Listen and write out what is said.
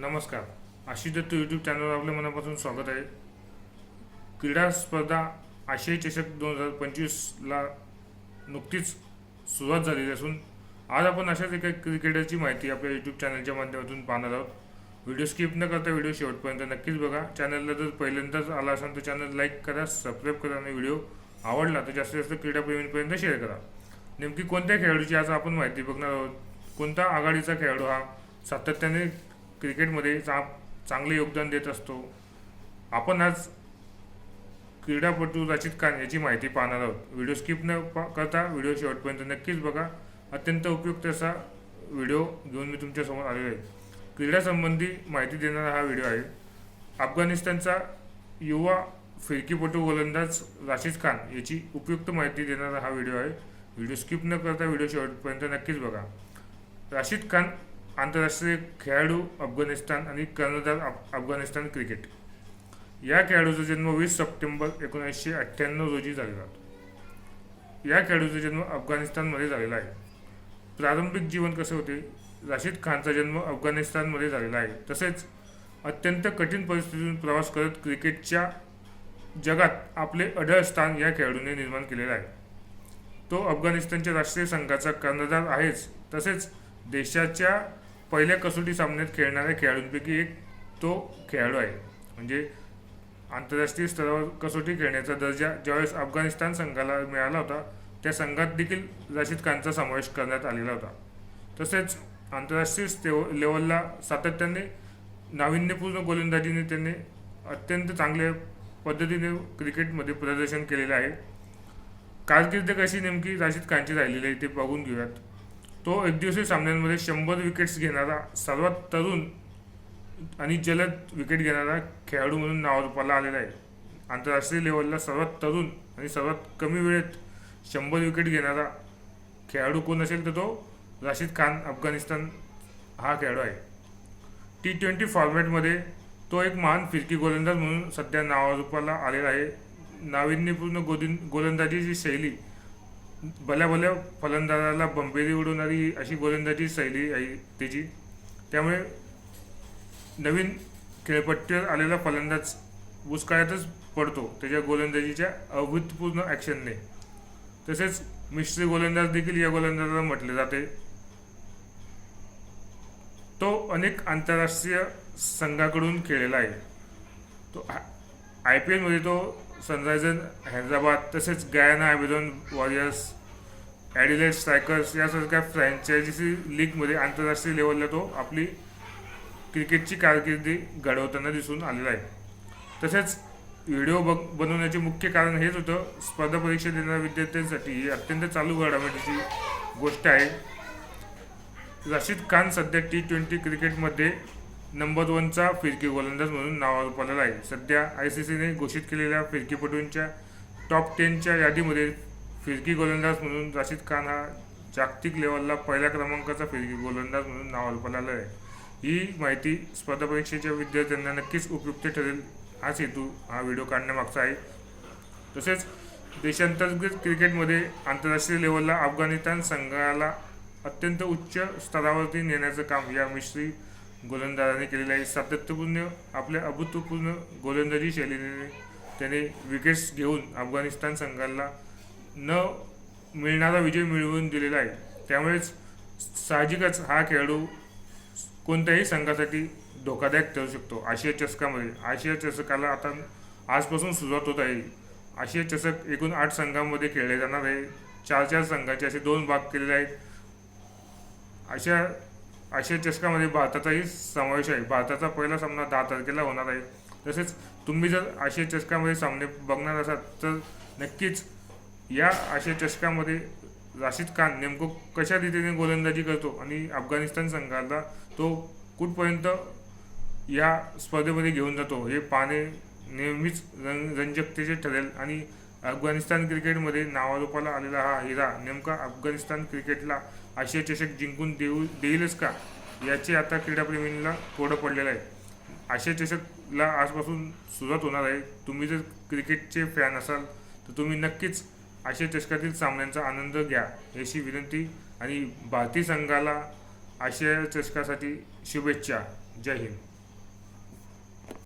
नमस्कार. आशिष दत्त यूट्यूब चॅनलवर आपलं मनापासून स्वागत आहे. क्रीडा स्पर्धा आशियाई चषक दोन हजार पंचवीसला नुकतीच सुरुवात झालेली असून आज आपण अशाच एका क्रिकेटरची माहिती आपल्या यूट्यूब चॅनलच्या माध्यमातून पाहणार आहोत. व्हिडिओ स्किप न करता व्हिडिओ शेवटपर्यंत नक्कीच बघा. चॅनलला जर पहिल्यांदाच आला असाल तर चॅनल लाईक करा सबस्क्राईब करा आणि व्हिडिओ आवडला तर जास्तीत जास्त क्रीडाप्रेमींपर्यंत शेअर करा. नेमकी कोणत्या खेळाडूची आज आपण माहिती बघणार आहोत? कोणता आघाडीचा खेळाडू हा सातत्याने क्रिकेटमध्ये चा चांगले योगदान देत असतो. आपण आज क्रीडापटू रचित खान याची माहिती पाहणार आहोत. व्हिडिओ स्किप न पा- करता व्हिडिओ शेवटपर्यंत नक्कीच बघा. अत्यंत उपयुक्त असा व्हिडिओ घेऊन मी तुमच्यासमोर आलेलो आहे. क्रीडासंबंधी माहिती देणारा हा व्हिडिओ आहे. अफगाणिस्तानचा युवा फिरकीपटू गोलंदाज राशिद खान याची उपयुक्त माहिती देणारा हा व्हिडिओ आहे. व्हिडिओ स्किप न करता व्हिडिओ शेवटपर्यंत नक्कीच बघा. राशिद खान आंतरराष्ट्रीय खेळाडू अफगाणिस्तान आणि कर्णधार अफ- अफगाणिस्तान क्रिकेट. या खेळाडूचा जन्म वीस सप्टेंबर एकोणीसशे अठ्ठ्याण्णव रोजी झालेला होता. या खेळाडूचा जन्म अफगाणिस्तानमध्ये झालेला आहे. प्रारंभिक जीवन कसे होते? राशिद खानचा जन्म अफगाणिस्तानमध्ये झालेला आहे. तसेच अत्यंत कठीण परिस्थितीतून प्रवास करत क्रिकेटच्या जगात आपले अढळ स्थान या खेळाडूने निर्माण केलेलं आहे. तो अफगाणिस्तानच्या राष्ट्रीय संघाचा कर्णधार आहेच. तसेच देशाच्या पहिल्या कसोटी सामन्यात खेळणाऱ्या खेळाडूंपैकी एक तो खेळाडू आहे. म्हणजे आंतरराष्ट्रीय स्तरावर कसोटी खेळण्याचा दर्जा ज्यावेळेस अफगाणिस्तान संघाला मिळाला होता त्या संघात देखील राशिद खानचा समावेश करण्यात आलेला होता. तसेच आंतरराष्ट्रीय स्टेव लेवलला सातत्याने नाविन्यपूर्ण गोलंदाजीने त्यांनी अत्यंत चांगल्या पद्धतीने क्रिकेटमध्ये प्रदर्शन केलेलं आहे. कारकिर्द कशी नेमकी राशिद खानची राहिलेली आहे ते बघून घेऊयात. तो एकदिवसीय सामन्यांमध्ये शंभर विकेट्स घेणारा सर्वात तरुण आणि जलद विकेट घेणारा खेळाडू म्हणून नावारूपाला आलेला आहे. आंतरराष्ट्रीय लेवलला सर्वात तरुण आणि सर्वात कमी वेळेत शंभर विकेट घेणारा खेळाडू कोण असेल तर तो राशिद खान अफगाणिस्तान हा खेळाडू आहे. टी ट्वेंटी फॉर्मॅटमध्ये तो एक महान फिरकी गोलंदाज म्हणून सध्या नावारूपाला आलेला आहे. नाविन्यपूर्ण गोदिन गोलंदाजीची शैली भल्या भल्या फलंदाजाला बंबेरी उडवणारी अशी गोलंदाजी शैली आहे त्याची त्यामुळे नवीन खेळपट्टीवर आलेला फलंदाज बुचकाळ्यातच पडतो त्याच्या गोलंदाजीच्या अभूतपूर्ण ॲक्शनने तसेच मिश्री गोलंदाज देखील या गोलंदाजाला म्हटले जाते. तो अनेक आंतरराष्ट्रीय संघाकडून खेळलेला आहे. तो आय पी एलमध्ये तो सनरायझर हैदराबाद तसेच Guyana Amazon Warriors Adelaide Strikers यासारख्या फ्रँचायझी लीगमध्ये आंतरराष्ट्रीय लेवलला तो आपली क्रिकेटची कारकिर्दी घडवताना दिसून आलेला आहे. तसेच व्हिडिओ बग बनवण्याचे मुख्य कारण हेच होतं स्पर्धा परीक्षा देणाऱ्या विद्यार्थ्यांसाठी ही अत्यंत चालू घडामोडीची गोष्ट आहे. राशिद खान सध्या टी ट्वेंटी क्रिकेटमध्ये नंबर वनचा फिरकी गोलंदाज म्हणून नावारूपाला आहे. सध्या आय सी सीने घोषित केलेल्या फिरकीपटूंच्या टॉप टेनच्या यादीमध्ये फिरकी गोलंदाज म्हणून राशिद खान हा जागतिक लेवलला पहिल्या क्रमांकाचा फिरकी गोलंदाज म्हणून नावारूपाला आला आहे. ही माहिती स्पर्धा परीक्षेच्या विद्यार्थ्यांना नक्कीच उपयुक्त ठरेल हाच हेतू हा व्हिडिओ काढण्यामागचा आहे. तसेच देशांतर्गत क्रिकेटमध्ये आंतरराष्ट्रीय लेवलला अफगाणिस्तान संघाला अत्यंत उच्च स्तरावरती नेण्याचं काम या मिश्री गोलंदाजाने केलेला आहे सातत्यपूर्ण आपल्या अभूतपूर्ण गोलंदाजी शैलीने त्याने विकेट्स घेऊन अफगाणिस्तान संघाला न मिळणारा विजय मिळवून दिलेला आहे. त्यामुळेच साहजिकच हा खेळाडू कोणत्याही संघासाठी धोकादायक ठरू शकतो. आशिया चषकामध्ये आशिया चषकाला आता आजपासून सुरुवात होत आहे. आशिया चषक एकूण आठ संघांमध्ये खेळले जाणार आहे. चार चार संघाचे असे दोन भाग केलेले आहेत. अशा आशिया चषकामध्ये भारताचाही समावेश आहे. भारताचा पहिला सामना दहा तारखेला होणार आहे. तसेच तुम्ही जर आशिया चषकामध्ये सामने बघणार असाल तर नक्कीच या आशिया चषकामध्ये राशिद खान नेमकं कशा रीतीने गोलंदाजी करतो आणि अफगाणिस्तान संघाला तो कुठपर्यंत या स्पर्धेमध्ये घेऊन जातो हे पाहणे नेहमीच रंग रंजकतेचे ठरेल. आणि अफगाणिस्तान क्रिकेटमध्ये नावारूपाला आलेला हा हिरा नेमका अफगाणिस्तान क्रिकेटला आशिया चषक जिंकून देऊ देईलच का? याचे आता क्रीडाप्रेमींना कोडं पडलेलं आहे. आशिया चषकला आजपासून सुरुवात होणार आहे. तुम्ही जर क्रिकेटचे फॅन असाल तर तुम्ही नक्कीच आशिया चषकातील सामन्यांचा आनंद घ्या याची विनंती. आणि भारतीय संघाला आशिया चषकासाठी शुभेच्छा. जय हिंद.